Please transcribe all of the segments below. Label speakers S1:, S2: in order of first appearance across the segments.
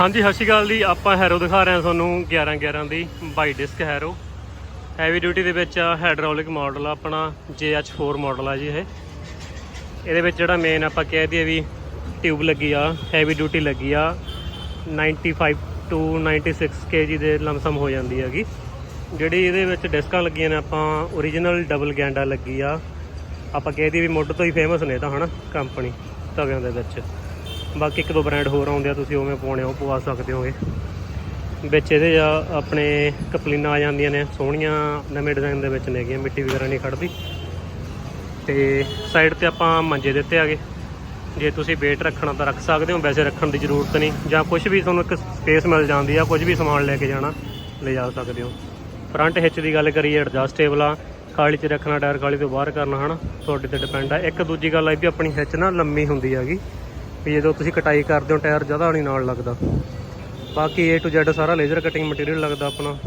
S1: ਹਾਂਜੀ, ਸਤਿ ਸ਼੍ਰੀ ਅਕਾਲ ਜੀ। ਆਪਾਂ ਹੈਰੋ ਦਿਖਾ ਰਹੇ ਹਾਂ ਤੁਹਾਨੂੰ 11 11 ਦੀ ਬਾਈ ਡਿਸਕ ਹੈਰੋ। ਹੈਵੀ ਡਿਊਟੀ ਦੇ ਵਿੱਚ ਆ ਹਾਈਡ੍ਰੋਲਿਕ ਮਾਡਲ ਆ ਆਪਣਾ JH4 ਮਾਡਲ ਆ ਜੀ ਇਹ। ਇਹਦੇ ਵਿੱਚ ਜਿਹੜਾ ਮੇਨ ਆਪਾਂ ਕਹਿ ਦਈਏ ਵੀ ਟਿਊਬ ਲੱਗੀ ਆ ਹੈਵੀ ਡਿਊਟੀ ਲੱਗੀ ਆ। 95 ਟੂ 96 kg ਦੇ ਲਮਸਮ ਹੋ ਜਾਂਦੀ ਹੈਗੀ। ਜਿਹੜੀ ਇਹਦੇ ਵਿੱਚ ਡਿਸਕਾਂ ਲੱਗੀਆਂ ਨੇ, ਆਪਾਂ origignal ਡਬਲ ਗੈਂਡਾ ਲੱਗੀ ਆ। ਆਪਾਂ ਕਹਿ ਦਈਏ ਵੀ ਮੁੱਢ ਤੋਂ ਹੀ ਫੇਮਸ ਨੇ ਇਹ ਤਾਂ ਹਨਾ ਕੰਪਨੀ ਤਵਿਆਂ ਦੇ ਵਿੱਚ। ਬਾਕੀ ਇੱਕ ਦੋ ਬ੍ਰਾਂਡ ਹੋਰ ਆਉਂਦੇ ਆ, ਤੁਸੀਂ ਉਵੇਂ ਪਾਉਣੇ ਆ, ਉਹ ਪਵਾ ਸਕਦੇ ਹੋਗੇ। ਵਿੱਚ ਇਹਦੇ ਆ, ਆਪਣੇ ਕਪਲੀਨਾਂ ਆ ਜਾਂਦੀਆਂ ਨੇ, ਸੋਹਣੀਆਂ ਨਵੇਂ ਡਿਜ਼ਾਈਨ ਦੇ ਵਿੱਚ ਨੇਗੀਆਂ ਮਿੱਟੀ ਵਗੈਰਾ ਨਹੀਂ ਖੜਦੀ। ਤੇ ਸਾਈਡ ਤੇ ਆਪਾਂ ਮੰਜੇ ਦਿੱਤੇ ਆਗੇ ਜੇ ਤੁਸੀਂ ਵੇਟ ਰੱਖਣਾ ਤਾਂ ਰੱਖ ਸਕਦੇ ਹੋ, ਵੈਸੇ ਰੱਖਣ ਦੀ ਜ਼ਰੂਰਤ ਨਹੀਂ। ਜਾਂ ਕੁਝ ਵੀ ਤੁਹਾਨੂੰ ਇੱਕ ਸਪੇਸ ਮਿਲ ਜਾਂਦੀ ਆ ਕੁਝ ਵੀ ਸਮਾਨ ਲੈ ਕੇ ਜਾਣਾ, ਲੈ ਜਾ ਸਕਦੇ ਹੋ। ਫਰੰਟ ਹਿੱਚ ਦੀ ਗੱਲ ਕਰੀਏ ਐਡਜਸਟੇਬਲ ਆ। ਖਾਲੀ 'ਚ ਰੱਖਣਾ, ਟਾਇਰ ਖਾਲੀ ਤੋਂ ਬਾਹਰ ਕਰਨਾ, ਹਨਾ? ਤੁਹਾਡੇ ਤੇ ਡਿਪੈਂਡ ਆ। ਇੱਕ ਦੂਜੀ ਗੱਲ ਆ ਵੀ ਆਪਣੀ ਹਿੱਚ ਨਾ ਲੰਮੀ ਹੁੰਦੀ ਹੈਗੀ। ਵੀ ਜਦੋਂ ਤੁਸੀਂ ਕਟਾਈ ਕਰਦੇ ਹੋ, ਟਾਇਰ ਜ਼ਿਆਦਾ ਨਹੀਂ ਨਾਲ ਲੱਗਦਾ। ਬਾਕੀ A ਟੂ Z ਸਾਰਾ ਲੇਜ਼ਰ ਕਟਿੰਗ ਮਟੀਰੀਅਲ ਲੱਗਦਾ ਆਪਣਾ।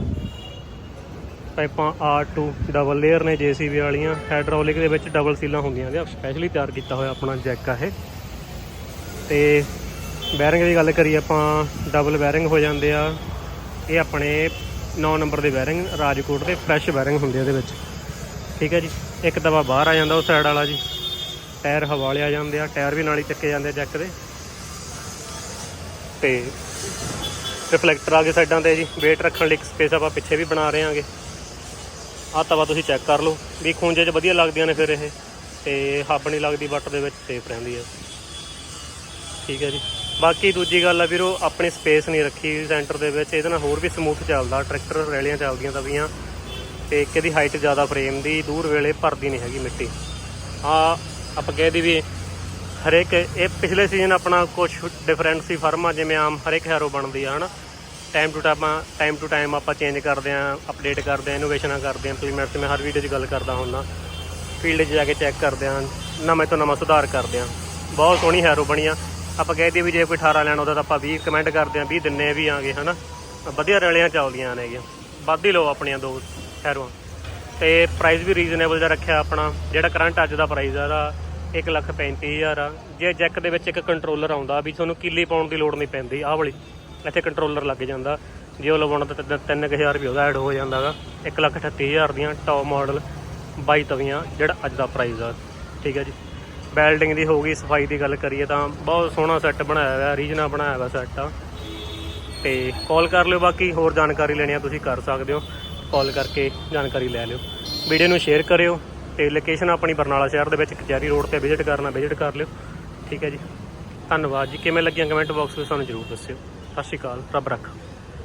S1: ਪਾਈਪਾਂ R2 ਡਬਲ ਲੇਅਰ ਨੇ JCB ਵਾਲੀਆਂ। ਹਾਈਡ੍ਰੋਲਿਕ ਦੇ ਵਿੱਚ ਡਬਲ ਸੀਲਾਂ ਹੁੰਦੀਆਂ ਨੇ। ਸਪੈਸ਼ਲੀ ਤਿਆਰ ਕੀਤਾ ਹੋਇਆ ਆਪਣਾ ਜੈਕ ਆ ਇਹ। ਤੇ ਬੈਰਿੰਗ ਦੀ ਗੱਲ ਕਰੀਏ ਆਪਾਂ ਡਬਲ ਬੈਰਿੰਗ ਹੋ ਜਾਂਦੇ ਆ। ਇਹ ਆਪਣੇ 9 ਨੰਬਰ ਦੇ ਬੈਰਿੰਗ ਰਾਜਕੋਟ ਦੇ ਫਰੈਸ਼ ਬੈਰਿੰਗ ਹੁੰਦੇ ਆ ਇਹਦੇ ਵਿੱਚ। ਠੀਕ ਹੈ ਜੀ? ਇੱਕ ਦਵਾ ਬਾਹਰ ਆ ਜਾਂਦਾ ਉਹ ਸਾਈਡ ਵਾਲਾ ਜੀ। ਟਾਇਰ ਹਵਾਲੇ ਆ ਜਾਂਦੇ ਆ, ਟਾਇਰ ਵੀ ਨਾਲ ਹੀ ਚੱਕੇ ਜਾਂਦੇ ਆ ਜੈਕ ਦੇ। ਤੇ ਰਿਫਲੈਕਟਰ ਆ ਗਏ ਸਾਈਡਾਂ ਤੇ ਜੀ, weight ਰੱਖਣ ਲਈ ਇੱਕ ਸਪੇਸ ਆਪਾਂ ਪਿੱਛੇ ਵੀ ਬਣਾ ਰਹੇ ਆਂਗੇ। ਆਹ ਤਵਾ ਤੁਸੀਂ ਚੈੱਕ ਕਰ ਲਓ, ਵੀ ਖੂੰਜੇ 'ਚ ਵਧੀਆ ਲੱਗਦੀਆਂ ਨੇ ਫਿਰ ਇਹ। ਤੇ ਹੱਬ ਨਹੀਂ ਲੱਗਦੀ ਵੱਟ ਦੇ ਵਿੱਚ ਸੇਫ ਰਹਿੰਦੀ ਹੈ ਠੀਕ ਹੈ ਜੀ। ਬਾਕੀ ਦੂਜੀ ਗੱਲ ਆ ਵੀਰੋ, ਆਪਣੀ ਸਪੇਸ ਨਹੀਂ ਰੱਖੀ ਸੈਂਟਰ ਦੇ ਵਿੱਚ, ਇਹਦੇ ਨਾਲ ਹੋਰ ਵੀ ਸਮੂਥ ਚੱਲਦਾ ਟਰੈਕਟਰ ਰੈਲੀਆਂ ਚੱਲਦੀਆਂ ਤਵੀਆਂ ਤੇ ਇੱਕ ਇਹਦੀ ਹਾਈਟ ਜ਼ਿਆਦਾ ਫਰੇਮ ਦੀ, ਦੂਰ ਵੇਲੇ ਭਰਦੀ ਨਹੀਂ ਹੈਗੀ ਮਿੱਟੀ। ਆ ਆਪਾਂ ਕਹਿ ਦੀ ਵੀ ਹਰੇਕ, ਇਹ ਪਿਛਲੇ ਸੀਜ਼ਨ ਆਪਣਾ ਕੁਝ ਡਿਫਰੈਂਟ ਸੀ ਫਰਮਾਂ, ਜਿਵੇਂ ਆਮ ਹਰੇਕ ਹੈਰੋ ਬਣਦੀ ਆ, ਹਨਾ? Time to time time to time ਆਪਾਂ ਚੇਂਜ ਕਰਦੇ ਆ ਅਪਡੇਟ ਕਰਦੇ ਆ ਇਨੋਵੇਸ਼ਨਾਂ ਕਰਦੇ ਆ ਇੰਪਲੀਮੈਂਟ ਤੇ ਮੈਂ ਹਰ ਵੀਡੀਓ 'ਚ ਗੱਲ ਕਰਦਾ ਹੁੰਦਾ। ਫੀਲਡ 'ਚ ਜਾ ਕੇ ਚੈੱਕ ਕਰਦੇ ਆ, ਨਵੇਂ ਤੋਂ ਨਵਾਂ ਸੁਧਾਰ ਕਰਦੇ ਆ। ਬਹੁਤ ਸੋਹਣੀ ਹੈਰੋ ਬਣੀ ਆ। ਆਪਾਂ ਕਹਿ ਦਈਏ ਵੀ ਜੇ ਕੋਈ 18 ਲੈਣ ਉਹਦਾ ਤਾਂ ਆਪਾਂ 20 ਕਮੈਂਟ ਕਰਦੇ ਆ 20 ਦਿੰਨੇ ਵੀ ਆਗੇ ਹਨਾ? ਵਧੀਆ ਰਲੀਆਂ ਚੱਲਦੀਆਂ ਨੇ ਹੈਗੀਆਂ ਵੱਧ ਹੀ ਲਓ ਆਪਣੀਆਂ ਦੋ ਹੈਰੋਆਂ ਤੇ ਪ੍ਰਾਈਸ ਵੀ ਰੀਜ਼ਨੇਬਲ ਜਿਹਾ ਰੱਖਿਆ ਆਪਣਾ। ਜਿਹੜਾ ਕਰੰਟ ਅੱਜ ਦਾ ਪ੍ਰਾਈਸ ਆ ਇਹਦਾ 135000 ਆ। ਜੇ ਜੈਕ ਦੇ ਵਿੱਚ ਇੱਕ ਕੰਟਰੋਲਰ ਆਉਂਦਾ ਵੀ ਤੁਹਾਨੂੰ ਕਿੱਲੀ ਪਾਉਣ ਦੀ ਲੋੜ ਨਹੀਂ ਪੈਂਦੀ, ਆਹ ਵਾਲੀ, ਇੱਥੇ ਕੰਟਰੋਲਰ ਲੱਗ ਜਾਂਦਾ। ਜੇ ਉਹ ਲਵਾਉਣਾ ਤਾਂ 3000 ਰੁਪਏ ਉਹਦਾ ਐਡ ਹੋ ਜਾਂਦਾਗਾ 138000 ਦੀਆਂ ਟੌਪ ਮਾਡਲ 22 ਤਵੀਆਂ, ਜਿਹੜਾ ਅੱਜ ਦਾ ਪ੍ਰਾਈਸ ਆ। ਠੀਕ ਹੈ ਜੀ? ਬੈਲਡਿੰਗ ਦੀ ਹੋ ਗਈ, ਸਫ਼ਾਈ ਦੀ ਗੱਲ ਕਰੀਏ ਤਾਂ ਬਹੁਤ ਸੋਹਣਾ ਸੈੱਟ ਬਣਾਇਆ ਹੋਇਆ ਰੀਜਨਲ ਬਣਾਇਆ ਹੋਇਆ ਸੈੱਟ ਆ। ਤੇ ਕਾਲ ਕਰ ਲਿਓ ਬਾਕੀ, ਹੋਰ ਜਾਣਕਾਰੀ ਲੈਣੀ ਆ, ਤੁਸੀਂ ਕਰ ਸਕਦੇ ਹੋ। ਕਾਲ ਕਰਕੇ ਜਾਣਕਾਰੀ ਲੈ ਲਿਓ। ਵੀਡੀਓ ਨੂੰ ਸ਼ੇਅਰ ਕਰਿਓ ਤੇ ਲੋਕੇਸ਼ਨ ਆਪਣੀ ਬਰਨਾਲਾ ਸ਼ਹਿਰ ਦੇ ਵਿੱਚ ਕਚਹਿਰੀ ਰੋਡ ਤੇ ਵਿਜ਼ਿਟ ਕਰਨਾ ਵਿਜ਼ਿਟ ਕਰ ਲਿਓ। ਠੀਕ ਹੈ ਜੀ। ਧੰਨਵਾਦ ਜੀ। ਕਿਵੇਂ ਲੱਗੀਆਂ ਕਮੈਂਟ ਬਾਕਸ ਵਿੱਚ ਸਾਨੂੰ ਜ਼ਰੂਰ ਦੱਸਿਓ। ਸਤਿ ਸ਼੍ਰੀ ਅਕਾਲ। ਰੱਬ ਰੱਖਾ।